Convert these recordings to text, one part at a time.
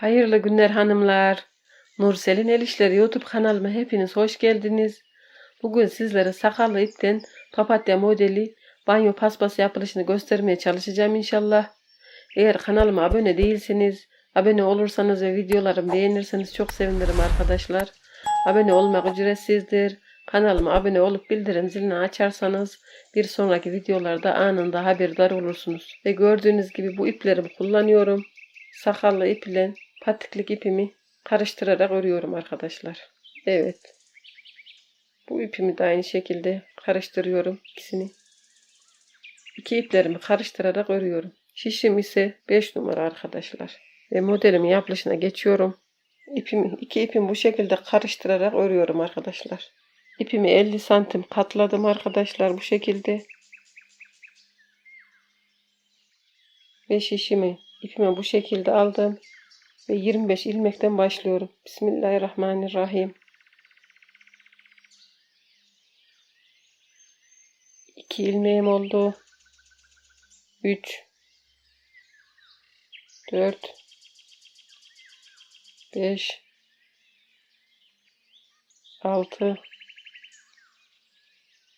Hayırlı günler hanımlar. Nursel'in El YouTube kanalıma hepiniz hoş geldiniz. Bugün sizlere sakallı ipten papatya modeli banyo paspası yapılışını göstermeye çalışacağım inşallah. Eğer kanalıma abone değilseniz, abone olursanız ve videolarımı beğenirseniz çok sevinirim arkadaşlar. Abone olmak ücretsizdir. Kanalıma abone olup bildirim zilini açarsanız bir sonraki videolarda anında haberdar olursunuz. Ve gördüğünüz gibi bu iplerimi kullanıyorum. Sakallı ip ile patiklik ipimi karıştırarak örüyorum arkadaşlar. Evet. Bu ipimi de aynı şekilde karıştırıyorum ikisini. İki iplerimi karıştırarak örüyorum. Şişim ise 5 numara arkadaşlar. Ve modelimin yapılışına geçiyorum. İpimi, iki ipimi bu şekilde karıştırarak örüyorum arkadaşlar. İpimi 50 santim katladım arkadaşlar bu şekilde. Ve şişimi ipime bu şekilde aldım. Ve 25 ilmekten başlıyorum. Bismillahirrahmanirrahim. 2 ilmeğim oldu. 3 4 5 6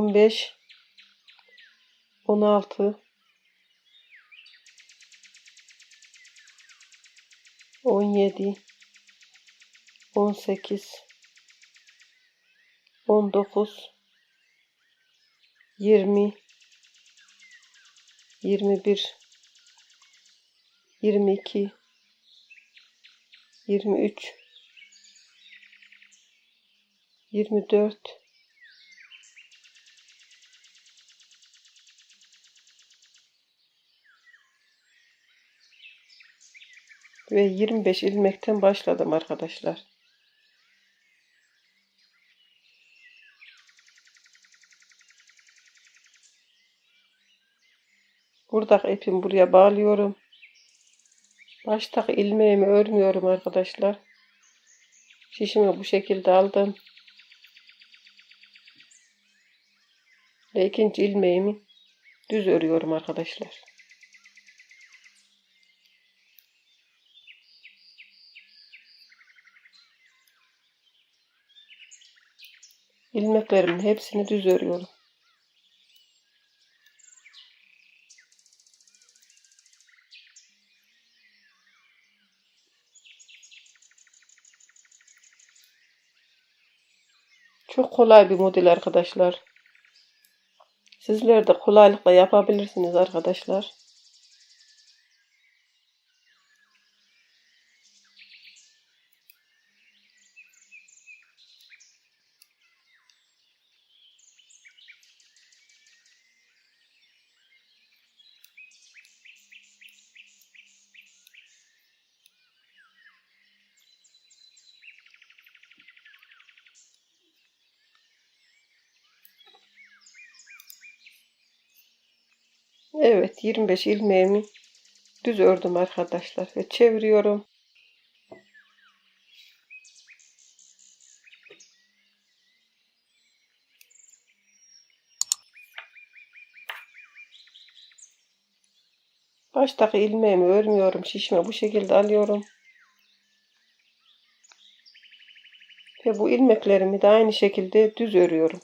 15 16 17 18 19 20 21 22 23 24 ve 25 ilmekten başladım arkadaşlar. Buradaki ipimi buraya bağlıyorum. Baştaki ilmeğimi örmüyorum arkadaşlar. Şişimi bu şekilde aldım. Ve ikinci ilmeğimi düz örüyorum arkadaşlar. İlmeklerimin hepsini düz örüyorum. Çok kolay bir model arkadaşlar. Sizler de kolaylıkla yapabilirsiniz arkadaşlar. Evet 25 ilmeğimi düz ördüm arkadaşlar ve çeviriyorum. Baştaki ilmeğimi örmüyorum. Şişme bu şekilde alıyorum. Ve bu ilmeklerimi de aynı şekilde düz örüyorum.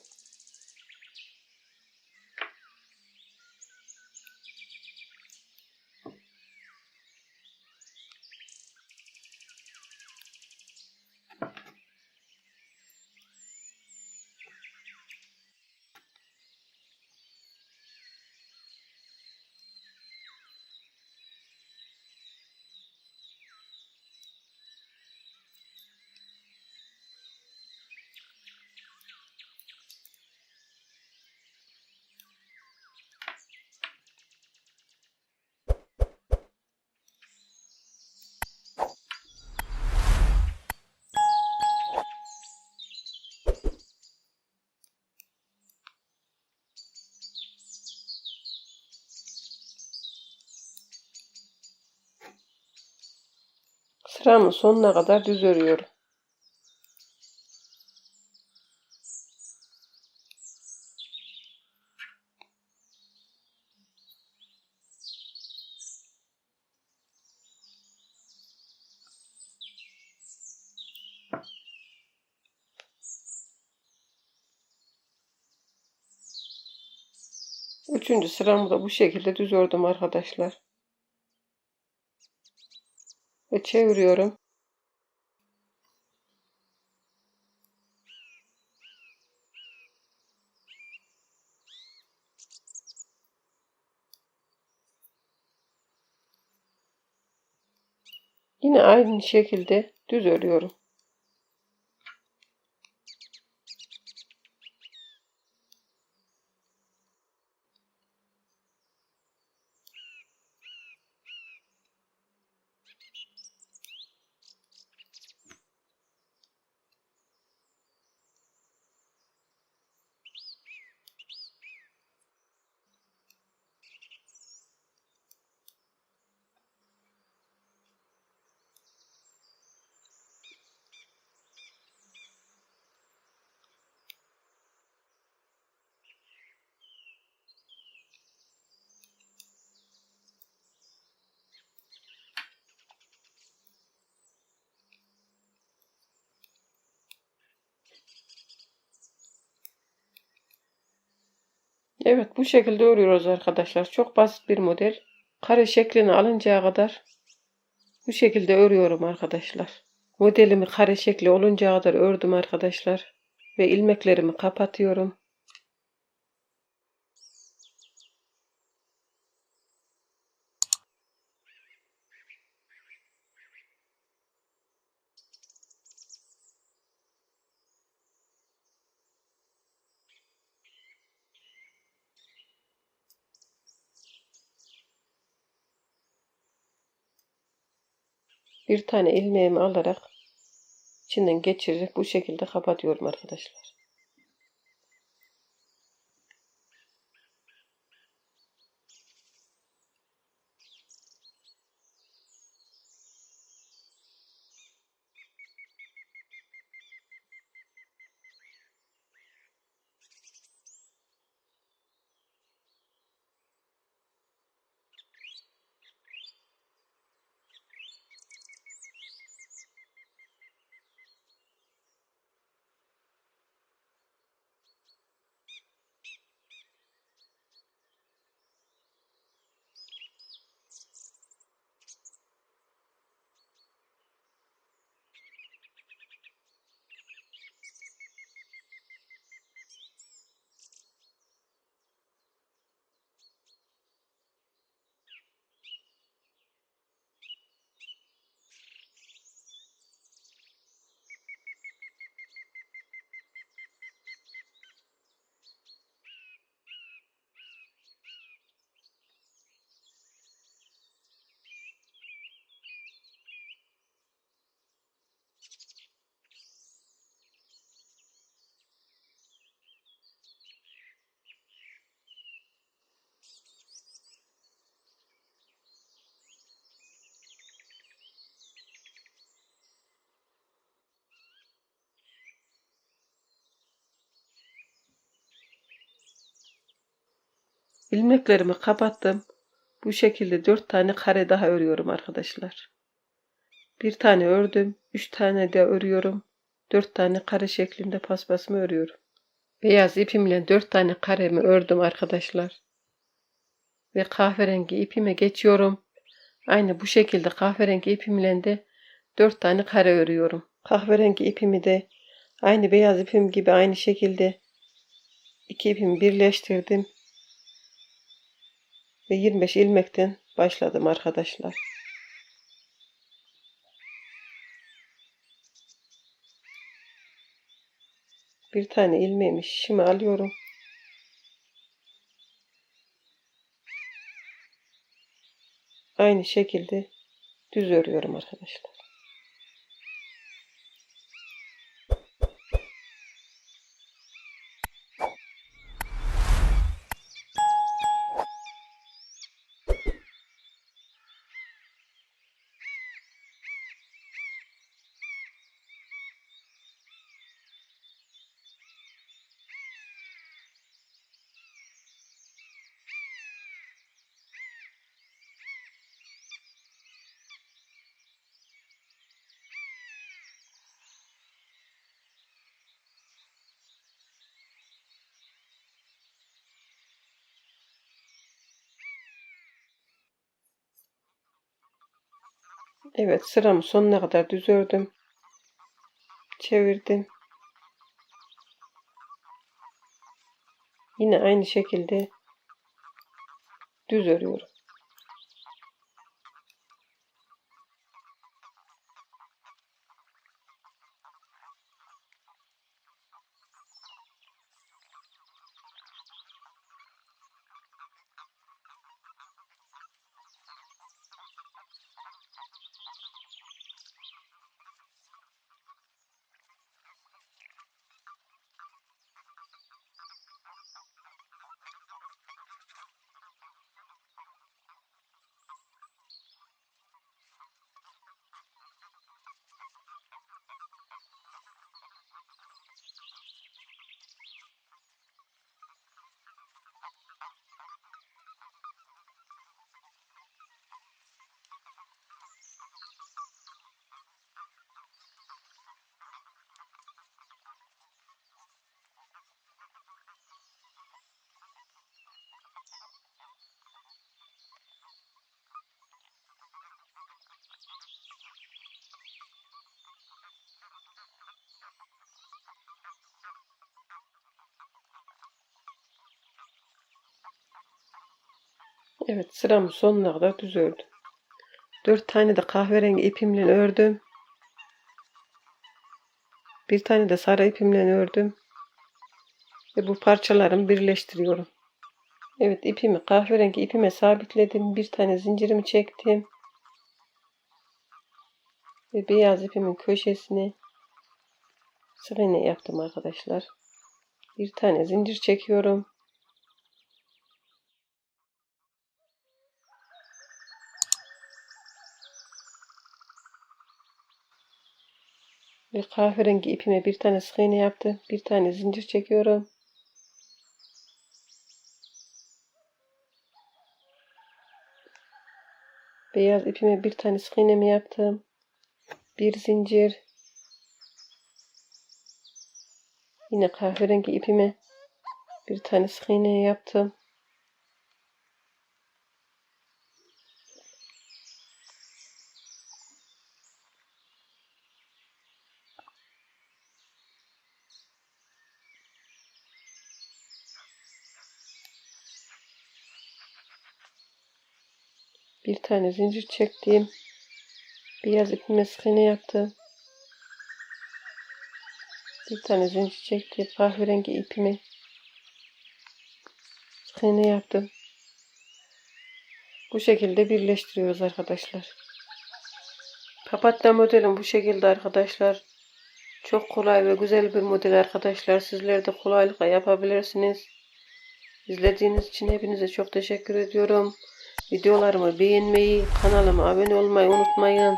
Sıramın sonuna kadar düz örüyorum. Üçüncü sıramı da bu şekilde düz ördüm arkadaşlar. Ve çeviriyorum. Yine aynı şekilde düz örüyorum. Evet bu şekilde örüyoruz arkadaşlar. Çok basit bir model. Kare şeklini alıncaya kadar bu şekilde örüyorum arkadaşlar. Modelimi kare şekli oluncaya kadar ördüm arkadaşlar. Ve ilmeklerimi kapatıyorum. Bir tane ilmeğimi alarak içinden geçirerek bu şekilde kapatıyorum arkadaşlar. İlmeklerimi kapattım. Bu şekilde dört tane kare daha örüyorum arkadaşlar. Bir tane ördüm. Üç tane de örüyorum. Dört tane kare şeklinde paspasımı örüyorum. Beyaz ipimle dört tane karemi ördüm arkadaşlar. Ve kahverengi ipime geçiyorum. Aynı bu şekilde kahverengi ipimle de dört tane kare örüyorum. Kahverengi ipimi de aynı beyaz ipim gibi aynı şekilde iki ipimi birleştirdim ve 25 ilmekten başladım arkadaşlar. Bir tane ilmeğimi şişime alıyorum. Aynı şekilde düz örüyorum arkadaşlar. Evet sıramı sonuna kadar düz ördüm. Çevirdim. Yine aynı şekilde düz örüyorum. Evet sıramı sonuna kadar düz ördüm. Dört tane de kahverengi ipimle ördüm. Bir tane de sarı ipimle ördüm. Ve bu parçalarımı birleştiriyorum. Evet ipimi kahverengi ipime sabitledim. Bir tane zincirimi çektim. Ve beyaz ipimin köşesine sık iğne yaptım arkadaşlar. Bir tane zincir çekiyorum. Ve kahverengi ipime bir tane sık iğne yaptım. Bir tane zincir çekiyorum. Beyaz ipime bir tane sık iğnemi yaptım. Bir zincir. Yine kahverengi ipime bir tane sık iğne yaptım. Bir tane zincir çektim. Beyaz ipime sık iğne yaptım. Bir tane zincir çektim. Kahverengi ipime sık yaptım. Bu şekilde birleştiriyoruz arkadaşlar. Papatya modelim bu şekilde arkadaşlar. Çok kolay ve güzel bir model arkadaşlar. Sizler de kolaylıkla yapabilirsiniz. İzlediğiniz için hepinize çok teşekkür ediyorum. Videolarımı beğenmeyi, kanalıma abone olmayı unutmayın.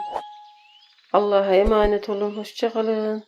Allah'a emanet olun. Hoşçakalın.